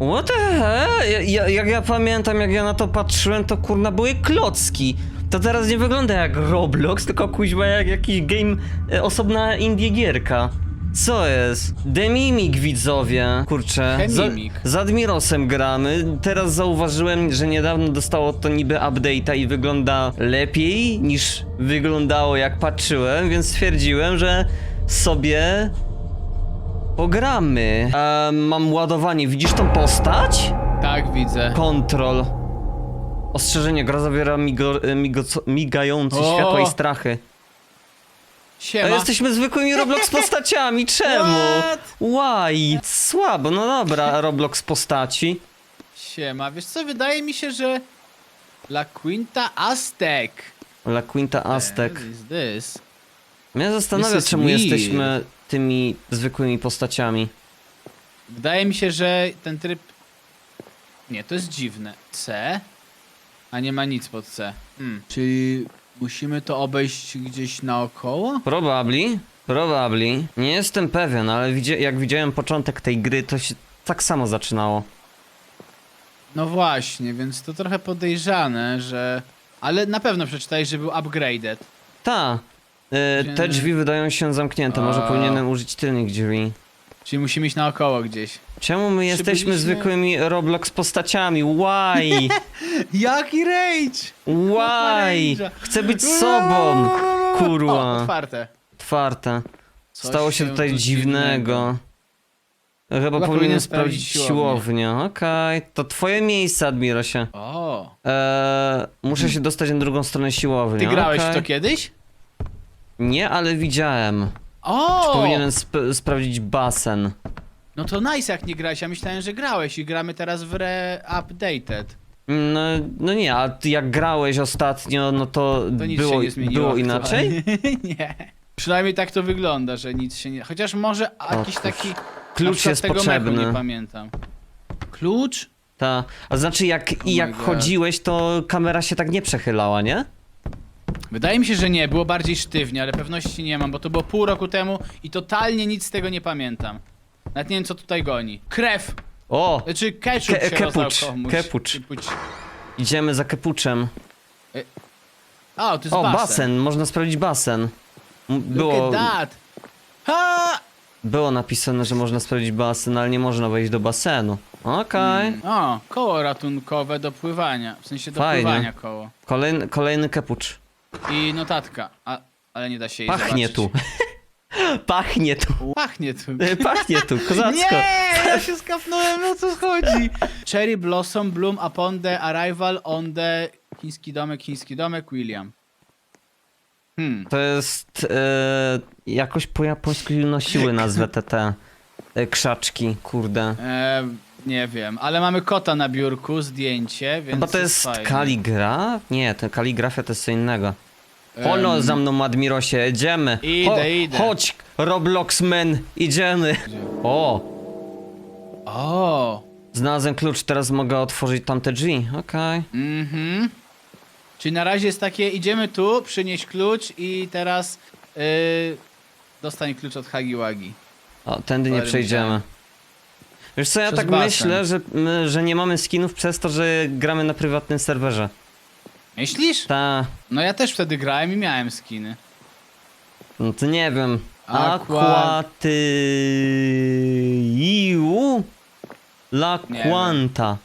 What the hell? Ja, ja, jak ja pamiętam, jak ja na to patrzyłem, to kurna były klocki. To teraz nie wygląda jak Roblox, tylko kuźwa jak jakiś game, e, osobna indie gierka. Co jest? Demimik widzowie, kurczę. Chemimik. Z, z Admirosem gramy. Teraz zauważyłem, że niedawno dostało to niby update'a i wygląda lepiej niż wyglądało jak patrzyłem, więc stwierdziłem, że sobie pogramy. E, mam ładowanie. Widzisz tą postać? Tak, widzę. Kontrol. Ostrzeżenie, gra zawiera migo, e, migo, migające O! światła i strachy. Siema. jesteśmy zwykłymi Roblox postaciami, czemu? What? Why? Słabo, no dobra, Roblox postaci. Siema. Wiesz co, wydaje mi się, że... La Quinta Aztec. La Quinta Aztec. What is this? Mnie zastanawia, This is czemu weird. jesteśmy tymi zwykłymi postaciami. Wydaje mi się, że ten tryb... Nie, to jest dziwne. C? A nie ma nic pod C. Hmm. Czyli musimy to obejść gdzieś naokoło? Probably, probably. Nie jestem pewien, ale widzi jak widziałem początek tej gry, to się tak samo zaczynało. No właśnie, więc to trochę podejrzane, że... Ale na pewno przeczytałeś, że był upgraded. Ta. Y, te drzwi wydają się zamknięte, może A. powinienem użyć tylnych drzwi. Czyli musimy iść naokoło gdzieś. Czemu my jesteśmy Przybyliśmy- zwykłymi Roblox postaciami? Why? Jaki rage! Why? Chcę być sobą. O, Kurwa. otwarte. Otwarte. Coś Stało się tutaj tu dziwnego. Chyba, powinienem powinien sprawdzić sprawdzić siłownię. Okej, to twoje miejsce, Admirosie. O, Eee, muszę się dostać na drugą stronę siłowni. ty grałeś w okej. to kiedyś? Nie, ale widziałem. O! Powinienem sp sprawdzić basen. No to nice jak nie grałeś, ja myślałem, że grałeś i gramy teraz w re-updated. No, no nie, a ty jak grałeś ostatnio, no to, To nic było, się nie zmieniło. było inaczej? nie. Przynajmniej tak to wygląda, że nic się nie... Chociaż może jakiś taki... na Klucz przykład jest tego mechu potrzebny. nie pamiętam. Klucz? Ta. A znaczy jak, Oh i jak my God. chodziłeś, to kamera się tak nie przechylała, nie? Wydaje mi się, że nie, było bardziej sztywnie, ale pewności nie mam, bo to było pół roku temu i totalnie nic z tego nie pamiętam. Nawet nie wiem, co tutaj goni. Krew! O! Znaczy ketchup Ke- się kepucz, komuś. kepucz. Kepucz. Idziemy za kepuczem. O, to jest O, basen. basen, można sprawdzić basen. M- Było, Look at that! Ha! było napisane, że można sprawdzić basen, ale nie można wejść do basenu. Okej. O, koło ratunkowe do pływania. W sensie do Fajnie. pływania koło. Kolejny, kolejny kepucz. I notatka. A, ale nie da się jej Pachnie zobaczyć. tu. Pachnie tu. Pachnie tu. E, Pachnie tu, kozacko. Nie! Ja się skapnąłem, o co chodzi? Cherry Blossom Bloom upon the arrival on the... Chiński domek, chiński domek, William. Hmm. To jest e, jakoś po japońsku nosiły nazwę te, te e, krzaczki, kurde. Nie wiem, ale mamy kota na biurku, zdjęcie, więc Chyba to jest fajnie. kaligra? Nie, to kaligrafia to jest co innego. Em, Polo za mną, Admirosie, jedziemy. Idę, idę. Chodź, Robloxman, idziemy. O, O! znalazłem klucz, teraz mogę otworzyć tamte drzwi. Okej. Mhm. Czyli na razie jest takie, idziemy tu, przynieś klucz i teraz yy, dostań klucz od Hagi Wagi. O, tędy nie Ale przejdziemy. myślałem. Wiesz co, ja Przez tak basen. myślę, że, że nie mamy skinów przez to, że gramy na prywatnym serwerze. Myślisz? Ta, No ja też wtedy grałem i miałem skiny. no to nie wiem. Aqua- Aquatiu La Quanta.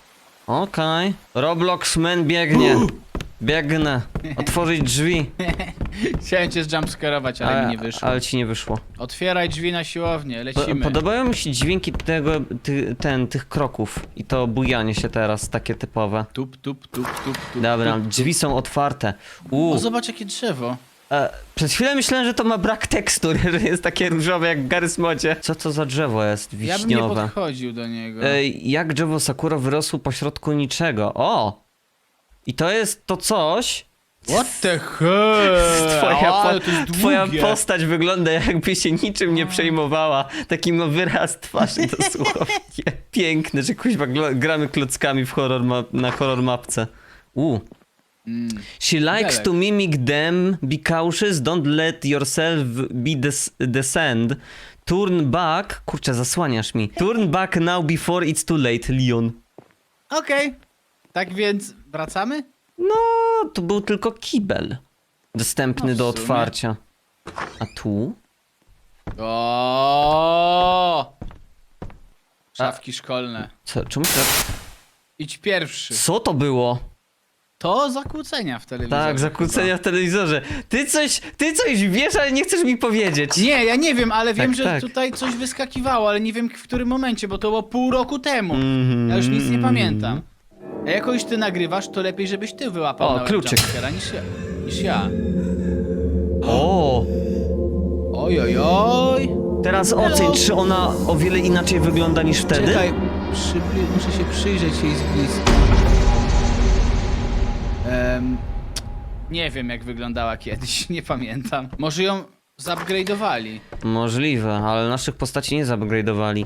Okej. Robloxman biegnie. Biegnę. Otworzyć drzwi. Chciałem cię zjumpscarować, ale mi nie wyszło. ale ci nie wyszło. Otwieraj drzwi na siłownię, Po, lecimy. podobają mi się dźwięki tego, ty, ten, tych kroków. I to bujanie się teraz, takie typowe. Tup, tup, tup, tup, tup. Dobra, tup, drzwi są otwarte. O, Uuu. zobacz jakie drzewo. E, przez chwilę myślałem, że to ma brak tekstur, że jest takie różowe jak w Garry's Modzie. Co to za drzewo jest Ja bym nie wiśniowe? podchodził do niego. Ej, jak drzewo Sakura wyrosło pośrodku niczego. O! I to jest to coś. What the hell? Twoja, Ale to jest twoja długie. postać wygląda jakby się niczym nie przejmowała. Taki ma wyraz twarzy dosłownie. Piękny, że kuźwa gramy klockami w horror ma- na horror mapce. U. Mm. She likes Belek. to mimic them, be cautious, don't let yourself be des- descend Turn back. Kurczę, zasłaniasz mi. Turn back now before it's too late, Leon. Okej. Tak więc wracamy? No, to był tylko kibel. Dostępny No w do sumie. otwarcia. A tu? O! Szafki szkolne. Co, czemu tak? Idź pierwszy. Co to było? To zakłócenia w telewizorze. Tak, zakłócenia w telewizorze. Ty coś, ty coś wiesz, ale nie chcesz mi powiedzieć. chyba. Nie, ja nie wiem, ale wiem, Tak, że tak. tutaj coś wyskakiwało, ale nie wiem w którym momencie, bo to było pół roku temu. Ja już nic nie pamiętam. A jako już ty nagrywasz, to lepiej, żebyś ty wyłapał O, na kluczyk. jumpscare'a niż ja. Niż ja. O! Oj, oj, oj. Teraz oceń, czy ona o wiele inaczej wygląda niż wtedy? Czekaj, przybli- muszę się przyjrzeć jej z bliska. Em, nie wiem, jak wyglądała kiedyś, nie pamiętam. Może ją zupgrade'owali. Możliwe, ale naszych postaci nie zupgrade'owali.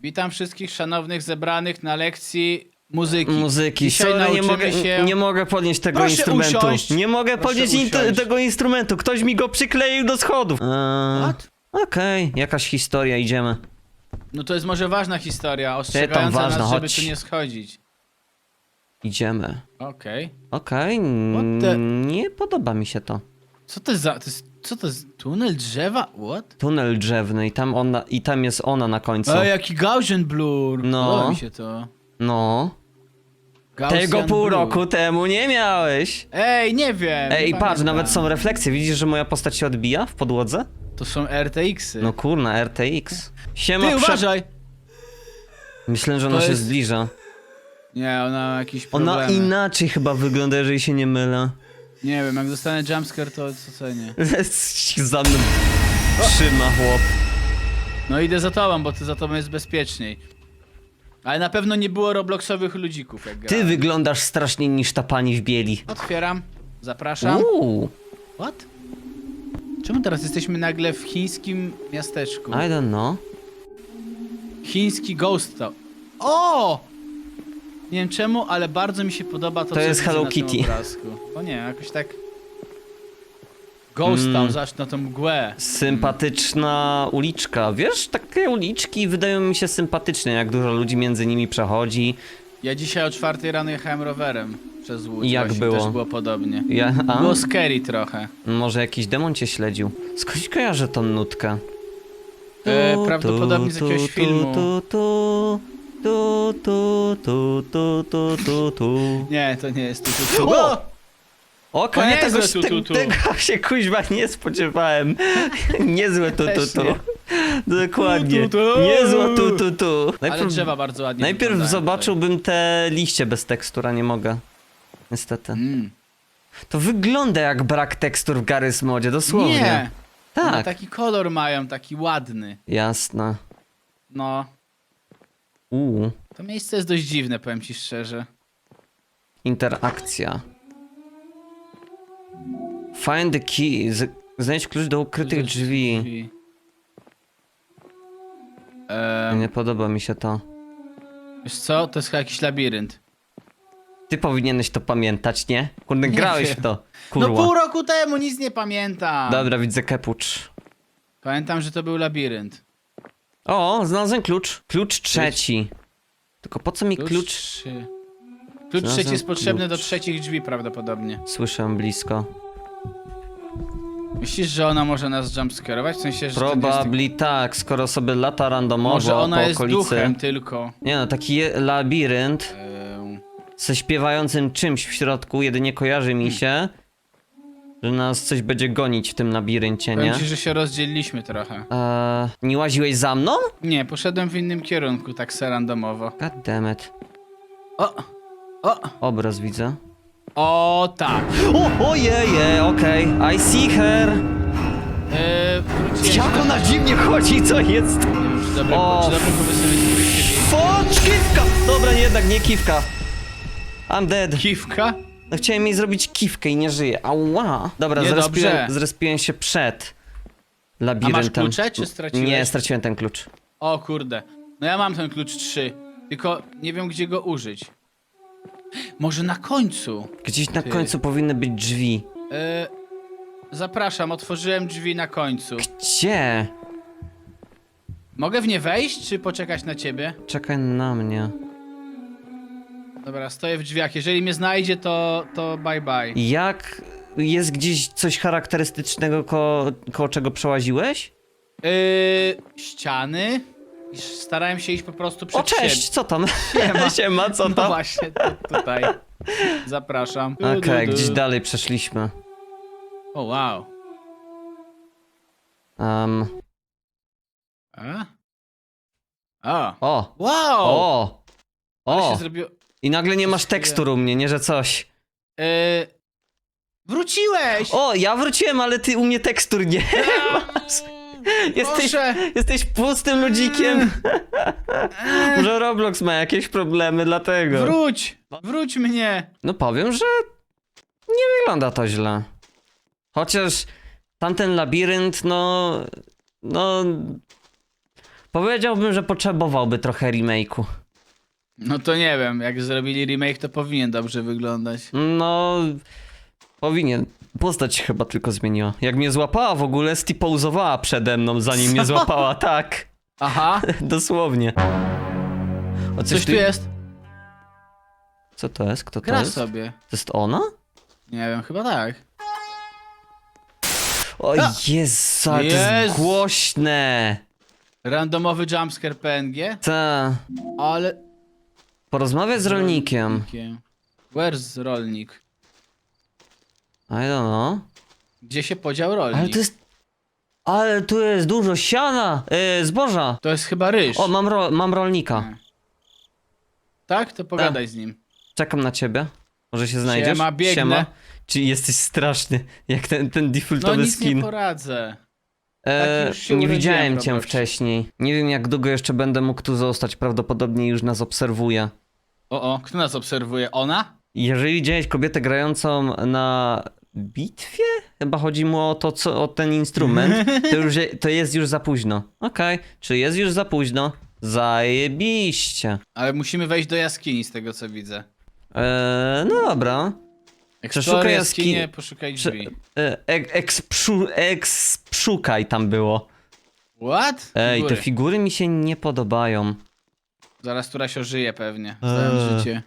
Witam wszystkich szanownych zebranych na lekcji muzyki. Muzyki, Dzisiaj sorry, nie nauczymy mogę, się... nie mogę podnieść tego Proszę instrumentu. usiąść. Nie mogę Proszę podnieść in- usiąść. tego instrumentu. Ktoś mi go przykleił do schodów. Eee, What? Okej, jakaś historia, idziemy. No to jest może ważna historia, ostrzegająca ważna, nas, żeby chodź. tu nie schodzić. Idziemy. Okej. Okej, What the- nie podoba mi się to. Co to jest za... To jest, co to jest? Tunel drzewa? What? Tunel drzewny i tam, ona, i tam jest ona na końcu. O, jaki Gaussian blur. No. Podoba mi się to. No. Gaussian Tego pół blur. roku temu nie miałeś. Ej, nie wiem. Ej, nie patrz, pamiętam. nawet są refleksje. Widzisz, że moja postać się odbija w podłodze? To są RTX-y. No kurna, RTX. Siema, Ty, prze- uważaj! Myślę, że ona To się jest- zbliża. Nie, ona ma jakieś problemy. Ona inaczej chyba wygląda, jeżeli się nie mylę. Nie wiem, jak dostanę jumpscare, to co cenię. za mną trzyma chłop. No idę za tobą, bo ty za tobą jest bezpieczniej. Ale na pewno nie było robloxowych ludzików, jak Ty grałem. wyglądasz straszniej niż ta pani w bieli. Otwieram. Zapraszam. Uuu, What? Czemu teraz jesteśmy nagle w chińskim miasteczku? I don't know. Chiński ghost town. O! Nie wiem czemu, ale bardzo mi się podoba to, To co jest widzę Hello na tym Kitty. obrazku. O nie, jakoś tak... Ghost mm. Town, zaś na tą mgłę. Sympatyczna uliczka. Wiesz, takie uliczki wydają mi się sympatyczne, jak dużo ludzi między nimi przechodzi. Ja dzisiaj o czwartej rano jechałem rowerem przez Łódź. Jak było? Też było podobnie. Ja, a? Było scary trochę. Może jakiś demon cię śledził. Skądś kojarzę tą nutkę. E, prawdopodobnie z jakiegoś filmu. Tu, tu, tu, tu, tu, tu, tu. Nie, to nie jest tu, tu, tu. O! O! Okej, To tego, tu, tu, tu. tego się kuźwa nie spodziewałem. Niezłe tu, tu, Też tu. nie. Dokładnie. Tu, tu, tu. Niezłe tu, tu, tu. Ale drzewa bardzo ładnie najpierw wyglądają zobaczyłbym te liście bez tekstura, nie mogę. Niestety. tutaj. Mm. To wygląda jak brak tekstur w Garry's Modzie, dosłownie. Nie! One Tak. taki kolor mają, taki ładny. Jasne. No, Uuu. to miejsce jest dość dziwne, powiem ci szczerze. Interakcja. Find the key. Z znajdź klucz do ukrytych drzwi. Ehm, Nie podoba mi się to. wiesz co, to jest chyba jakiś labirynt. Ty powinieneś to pamiętać, nie? Kurde, Nie grałeś wiem. w to. No Kurwa. pół roku temu nic nie pamiętam. Dobra, widzę kepucz. Pamiętam, że to był labirynt. O, znalazłem klucz. Klucz trzeci. Tylko po co mi klucz? trzy. Klucz Znalazłem trzeci jest potrzebny do klucz. trzecich drzwi prawdopodobnie. Słyszę blisko. Myślisz, że ona może nas jumpscareować? W sensie, że to nie jest... Probably tak, skoro sobie lata randomowo Może ona po jest okolicy. duchem tylko. Nie no, taki je- labirynt Ehm, ze śpiewającym czymś w środku, jedynie kojarzy mi się, że nas coś będzie gonić w tym labiryncie, nie? powiem ci, że się rozdzieliliśmy trochę. Eee, nie łaziłeś za mną? Nie, poszedłem w innym kierunku, tak se randomowo. God damn it. O! O! Obraz widzę. O tak! O, ojeje, okej, I see her. Eee, wróciłem Jak ona dziwnie chodzi, co jest? Nie dobre, O, czy jest Focz, kiwka! Dobra, nie, jednak nie kiwka. I'm dead. Kiwka? No chciałem jej zrobić kiwkę i nie żyje. Ała. Dobra, Niedobrze. zrespiłem, zrespiłem się przed labiryntem. klucze, czy straciłeś? Nie, straciłem ten klucz. O kurde. No ja mam ten klucz 3. Tylko nie wiem gdzie go użyć. Może na końcu? Gdzieś na Ty. końcu powinny być drzwi. Eee, zapraszam, otworzyłem drzwi na końcu. Gdzie? Mogę w nie wejść, czy poczekać na ciebie? Czekaj na mnie. Dobra, stoję w drzwiach. Jeżeli mnie znajdzie, to, to bye bye. Jak jest gdzieś coś charakterystycznego, ko koło czego przełaziłeś? Yy, ściany. I Starałem się iść po prostu przed O, cześć, siebie. co tam? Siema. Siema, co No tam? właśnie, tu, tutaj. Zapraszam. Okej, Du, du, du. gdzieś dalej przeszliśmy. O, wow. Um, A? O. o, Wow! o, Ale się o. zrobiło... I nagle nie masz tekstur u mnie, nie że coś. Yy, wróciłeś! O, ja wróciłem, ale ty u mnie tekstur nie masz. Jesteś, Proszę! jesteś pustym ludzikiem. Eee, Może Roblox ma jakieś problemy, dlatego. Wróć! Wróć mnie! No powiem, że nie wygląda to źle. Chociaż tamten labirynt, no. No. Powiedziałbym, że potrzebowałby trochę remake'u. No to nie wiem, jak zrobili remake, to powinien dobrze wyglądać. No. Powinien. Postać się chyba tylko zmieniła. Jak mnie złapała w ogóle, stipouzowała przede mną, zanim mnie złapała. Tak. Aha, Dosłownie. O, coś tu jest. Co to jest? Kto to jest? sobie. To jest ona? Nie wiem, chyba tak. O A! Jezu, ale to jest Jezu. głośne. Randomowy jumpscare PNG, Ta. ale... Porozmawiać z rolnikiem. Where's rolnik? I don't know. Gdzie się podział rolnik? Ale to jest... Ale tu jest dużo siana, yy, zboża. To jest chyba ryż. O, mam, ro... mam rolnika. Tak? To pogadaj z nim. Czekam na ciebie. Może się znajdziesz? Siema, biegnę. Czy jesteś straszny, jak ten, ten No defaultowy nic nie skin. poradzę. E, Tak już się nie urodziłem, widziałem cię wcześniej. Nie wiem jak długo jeszcze będę mógł tu zostać, prawdopodobnie już nas obserwuje. O, o, kto nas obserwuje? Ona? Jeżeli widziałeś kobietę grającą na bitwie? Chyba chodzi mu o to, co, o ten instrument. To, już, je- to jest już za późno. Okej, czy jest już za późno? Zajebiście. Ale musimy wejść do jaskini z tego co widzę. Eee, no dobra. Przeszukaj jaskinie, jaskini- poszukaj Prze- drzwi. e, ek- ekspszu, ekspszukaj tam było. What? Ej, te figury mi się nie podobają. Zaraz któraś ożyje pewnie. Eee, życie.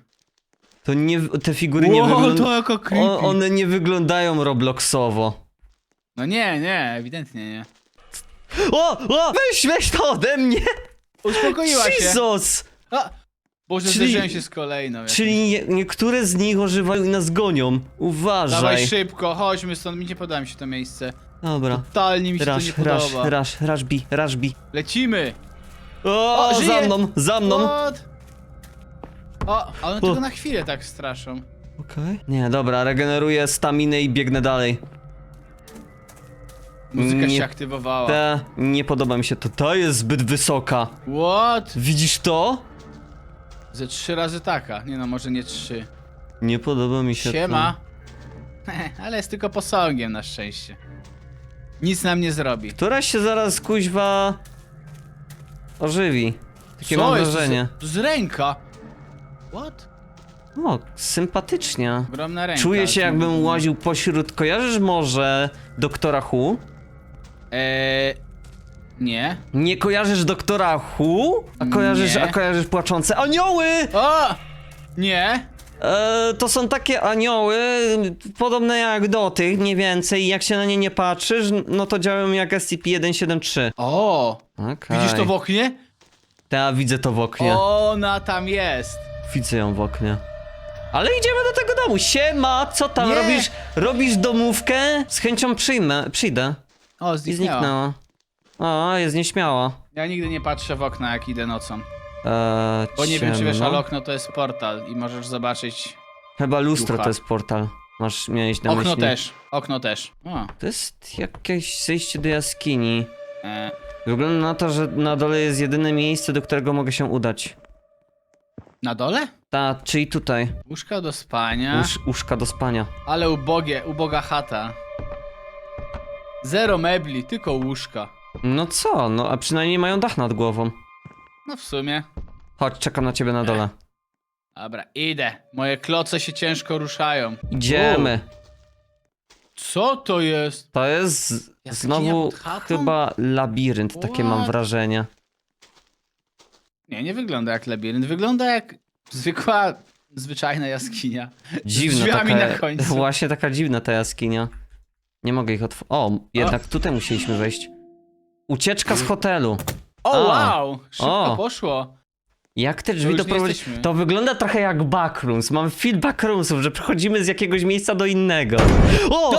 To nie, te figury nie Wow, wyglądają... to jako creepy. One nie wyglądają Robloxowo. No nie, nie, ewidentnie nie. O, o, weź, weź to ode mnie! Uspokoiła się. Jesus! A! Boże, Czyli- zderzyłem się z kolejną. Czyli nie, niektóre z nich ożywają i nas gonią. Uważaj. Dawaj szybko, chodźmy stąd, mi nie podoba mi się to miejsce. Dobra. Totalnie mi się to Rasz, nie rasz, podoba. rasz, rasz bi, rasz bi. Lecimy! O, O, za mną, za mną. What? O, a one O. tylko na chwilę tak straszą. Okej. Nie, dobra, regeneruję staminę i biegnę dalej. Muzyka Nie- się aktywowała. Ta, nie podoba mi się to. Ta jest zbyt wysoka. What? Widzisz to? Ze trzy razy taka. Nie no, może nie trzy. Nie podoba mi się Siema. Ale jest tylko posągiem na szczęście. Nic nam nie zrobi. to. Któraś się zaraz kuźwa ożywi. Takie Co mam jest? wrażenie. To z ręka. What? O, sympatycznie. Ogromna ręka. Czuję się jakbym łaził. pośród. Kojarzysz może doktora Hu? Eee... Nie. Nie kojarzysz doktora Hu? A kojarzysz, Nie. a kojarzysz płaczące anioły? O! Nie. E, to są takie anioły, podobne jak do tych, mniej więcej. Jak się na nie nie patrzysz, no to działają jak SCP-173. O! Okej. Widzisz to w oknie? Ja widzę to w oknie. Ona tam jest. Widzę ją w oknie. Ale idziemy do tego domu. Siema, co tam Nie. robisz? Robisz domówkę? Z chęcią przyjmę, przyjdę. O, I zniknęła. zniknęła. O, jest nieśmiała. Ja nigdy nie patrzę w okna, jak idę nocą. Eee, Bo nie wiem, czy wiesz, ale okno to jest portal i możesz zobaczyć. Chyba lustro ducha. to jest portal. Masz miałeś na Okno myśli. też. Okno też. O. To jest jakieś zejście do jaskini. E, Wygląda na to, że na dole jest jedyne miejsce, do którego mogę się udać. Na dole? Ta, czyli tutaj. Łóżka do spania. Usz, uszka do spania. Ale ubogie, uboga chata. Zero mebli, tylko łóżka. No co, no a przynajmniej mają dach nad głową. No w sumie. Chodź, czekam na ciebie na dole. Dobra, idę. Moje kloce się ciężko ruszają. Idziemy. Co to jest? To jest z- Jaskinia znowu pod chatą? chyba labirynt, takie mam What? wrażenie. Nie, nie wygląda jak labirynt. Wygląda jak zwykła, zwyczajna jaskinia. Dziwna drzwiami taka, na końcu. Właśnie taka dziwna ta jaskinia. Nie mogę ich otworzyć. O, jednak tutaj musieliśmy wejść. Ucieczka z hotelu. O, A. wow! Szybko O. poszło. Jak te drzwi już nie doprowadzić? jesteśmy. To wygląda trochę jak backrooms. Mam film backroomsów, że przechodzimy z jakiegoś miejsca do innego. O!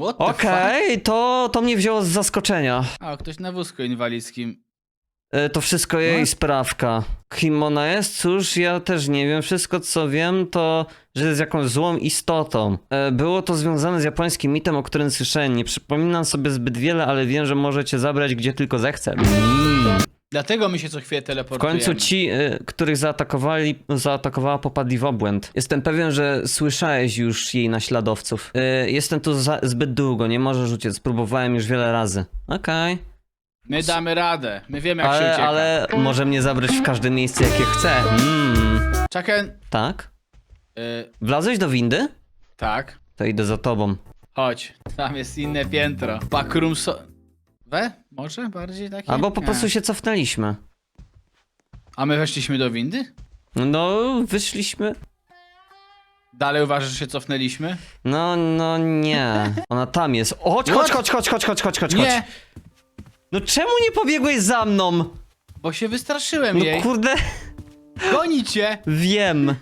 What the Okej, to, to mnie wzięło z zaskoczenia. fuck? A, ktoś na wózku inwalidzkim. E, To wszystko jej What? sprawka. Kim ona jest? Cóż, ja też nie wiem. Wszystko co wiem to, że jest jakąś złą istotą. E, Było to związane z japońskim mitem, o którym słyszałem. Nie przypominam sobie zbyt wiele, ale wiem, że możecie zabrać gdzie tylko zechce. Mm. Dlatego my się co chwilę W teleportujemy. końcu ci, e, których zaatakowali, zaatakowała, popadli w obłęd. Jestem pewien, że słyszałeś już jej naśladowców. E, Jestem tu za, zbyt długo, nie możesz uciec. Próbowałem już wiele razy. Okej. My damy radę. My wiemy jak się Ale, ucieka. ale może mnie zabrać w każde miejsce, jakie chce. Mm. Czekaj. Tak? Y, Wlazłeś do windy? tak. To idę za tobą. Chodź. Tam jest inne piętro. Backroom so... We? Może bardziej takie? Albo po Nie. prostu się cofnęliśmy. A my weszliśmy do windy? No, wyszliśmy. Dalej uważasz, że się cofnęliśmy? No, no nie. Ona tam jest. O, chodź, chodź, chodź, chodź, chodź, chodź, chodź, chodź. Nie! No czemu nie pobiegłeś za mną? Bo się wystraszyłem No jej. kurde, Goni cię! wiem.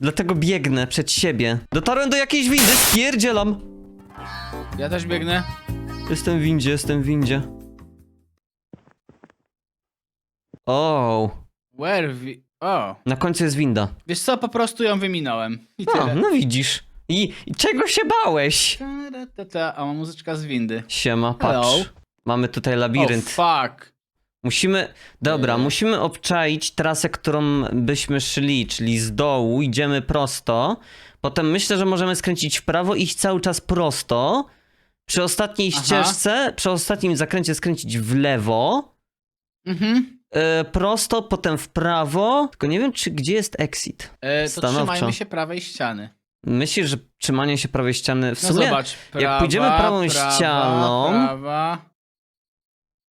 Dlatego biegnę przed siebie. Dotarłem do jakiejś windy, spierdzielam. Ja też biegnę. Jestem w windzie, jestem w windzie. O, Where we... O. na końcu jest winda. Wiesz co, po prostu ją wyminąłem. I tyle. no widzisz. I, I czego się bałeś? Ta, ta, ta. A mam muzyczka z windy. Siema, Hello. Mamy tutaj labirynt. Oh, fuck. Musimy. Dobra, Yy. musimy obczaić trasę, którą byśmy szli, czyli z dołu idziemy prosto. Potem myślę, że możemy skręcić w prawo i iść cały czas prosto. Przy ostatniej Aha. ścieżce, przy ostatnim zakręcie skręcić w lewo. Mhm. e, prosto, potem w prawo. Tylko nie wiem, czy gdzie jest exit. E, to Stanowczo. trzymajmy się prawej ściany. Myślisz, że trzymanie się prawej ściany. W No sumie zobacz. Prawa, jak pójdziemy prawą prawa, ścianą- Prawa.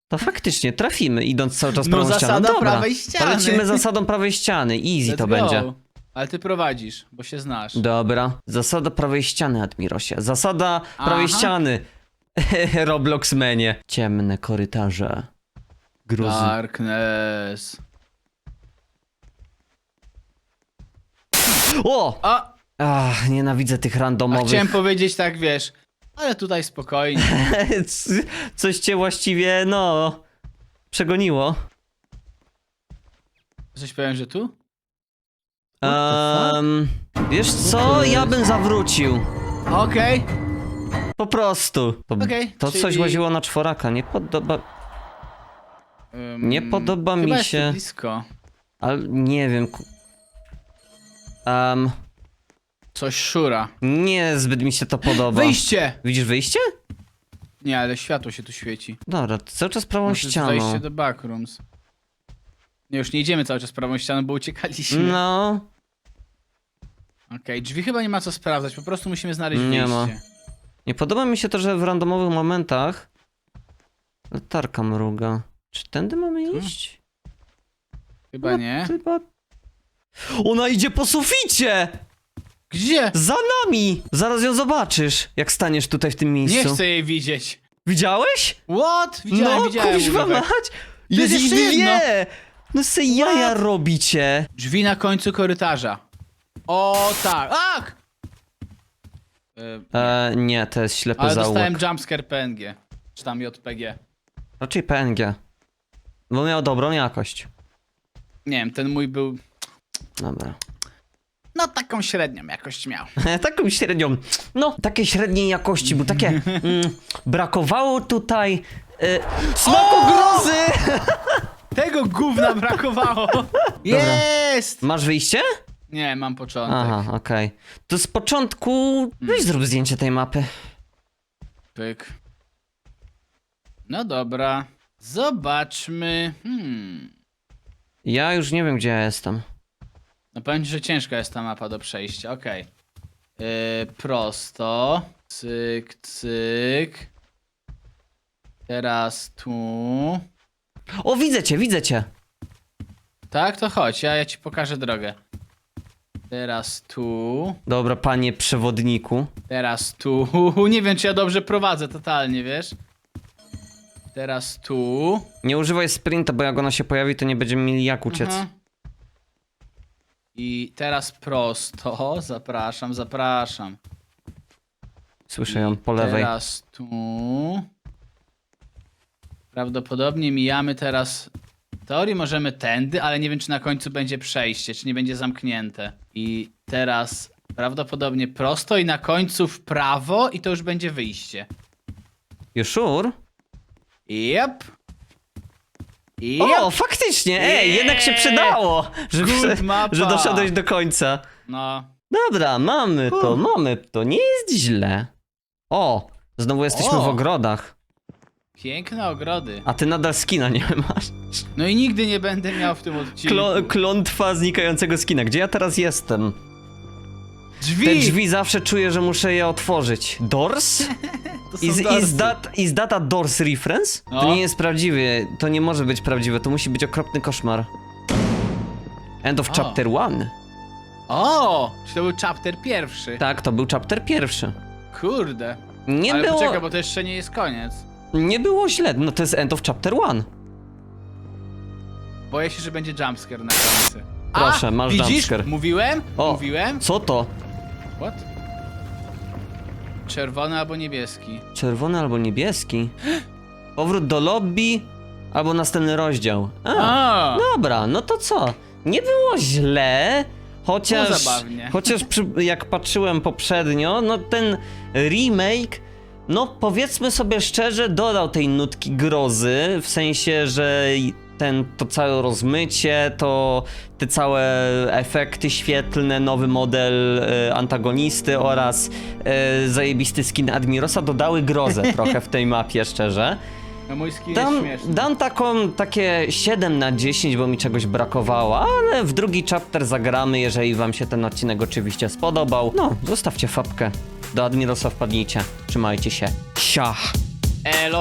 To faktycznie trafimy, idąc cały czas No prawą ścianą. Dobra, prawej ściany. polecimy zasadą prawej ściany. Easy Let's to go. będzie. Ale ty prowadzisz, bo się znasz. Dobra. Zasada prawej ściany, Admirosie. Zasada prawej Aha. ściany. Robloxmenie. Ciemne korytarze. Gruzy. Darkness. O! A, Ach, nienawidzę tych a randomowych. chciałem powiedzieć tak, wiesz, ale tutaj spokojnie. C- Coś cię właściwie, no... Przegoniło. Coś powiem, że tu? Um, wiesz co? Ja bym zawrócił. Okej. Po prostu. To, Okej, to coś czyli- łaziło na czworaka. Nie podoba... Ym, Nie podoba chyba mi się- blisko. Ale nie wiem. ku- Coś szura. nie zbyt mi się to podoba. Wyjście! Widzisz wyjście? Nie, ale światło się tu świeci. Dobra, to cały czas prawą Może ścianą. wejście do backrooms. Nie, już nie idziemy cały czas prawą ścianą, bo uciekaliśmy. No, Okej, drzwi chyba nie ma co sprawdzać, po prostu musimy znaleźć Nie wyjście. ma. nie podoba mi się to, że w randomowych momentach latarka mruga. Czy tędy mamy Hmm. iść? Chyba nie. Chyba... Ona idzie po suficie! Gdzie? Za nami! Zaraz ją zobaczysz, jak staniesz tutaj w tym Nie miejscu. chcę jej widzieć. Widziałeś? What? Widziałem, no, widziałem. kuźwa mać! jest Jest jeszcze dwie! No se jaja robicie. Drzwi na końcu korytarza. O tak. Ach! E, nie, to jest ślepy ale zaułek. dostałem jumpscare PNG. Czy tam JPG. Raczej PNG. Bo miał dobrą jakość. Nie wiem, ten mój był... Dobra. No taką średnią jakość miał. Taką średnią. No, takiej średniej jakości, bo takie. Mm, brakowało tutaj. Y, smaku O! grozy! Tego gówna brakowało. Jest! Masz wyjście? Nie, mam początek. Aha, okej. To z początku. Weź zrób zdjęcie tej mapy. Pyk. No dobra. Zobaczmy. Hmm. Ja już nie wiem, gdzie ja jestem. No powiem ci, że ciężka jest ta mapa do przejścia. Okej. Yy, prosto. Cyk, cyk. Teraz tu. O, widzę cię, widzę cię. Tak, to chodź, ja, ja ci pokażę drogę. Teraz tu, Dobra, panie przewodniku. teraz tu. Nie wiem, czy ja dobrze prowadzę totalnie, wiesz? Teraz tu. Nie używaj sprinta, bo jak ona się pojawi, to nie będziemy mieli jak uciec. Aha. I teraz prosto. Zapraszam, zapraszam. Słyszę ją po lewej. Teraz tu. Prawdopodobnie mijamy teraz. W teorii możemy tędy, ale nie wiem, czy na końcu będzie przejście, czy nie będzie zamknięte. I teraz prawdopodobnie prosto i na końcu w prawo, i to już będzie wyjście. You sure? Yep. Yep. O, faktycznie! Ej, jednak się przydało, że, Good mapa. że doszedłeś do końca. No. Dobra, mamy to, Huh. mamy to. Nie jest źle. O, znowu jesteśmy O. w ogrodach. Piękne ogrody. A ty nadal skina nie masz. No i nigdy nie będę miał w tym odcinku. Klo, klątwa znikającego skina. Gdzie ja teraz jestem? Drzwi! Te drzwi zawsze czuję, że muszę je otworzyć. Doors? To są Is, dorsy. is, that, is that a Doors reference? To No. nie jest prawdziwe. To nie może być prawdziwe. To musi być okropny koszmar. End of chapter one. O! Czy to był chapter pierwszy? Tak, to był chapter pierwszy. Kurde. Nie Ale było, poczekaj, bo to jeszcze nie jest koniec. nie było źle. No to jest end of chapter one. Boję się, że będzie jumpscare na końcu. Proszę, A, masz widzisz? jumpscare. Mówiłem? O. Mówiłem? Co to? What? Czerwony albo niebieski. Czerwony albo niebieski? Powrót do lobby albo następny rozdział. A, A! dobra, no to co? Nie było źle, chociaż, Było zabawnie. chociaż przy, jak patrzyłem poprzednio, no ten remake, no powiedzmy sobie szczerze, dodał tej nutki grozy, w sensie, że ten, to całe rozmycie, to te całe efekty świetlne, nowy model e, antagonisty oraz e, zajebisty skin Admirosa dodały grozę trochę w tej mapie, szczerze. No mój skin Dam, jest śmieszny. dam taką, takie 7 na 10, bo mi czegoś brakowało, ale w drugi chapter zagramy, jeżeli wam się ten odcinek oczywiście spodobał. No, zostawcie fapkę. Do Admirosa wpadnijcie. Trzymajcie się. Siach. Elo.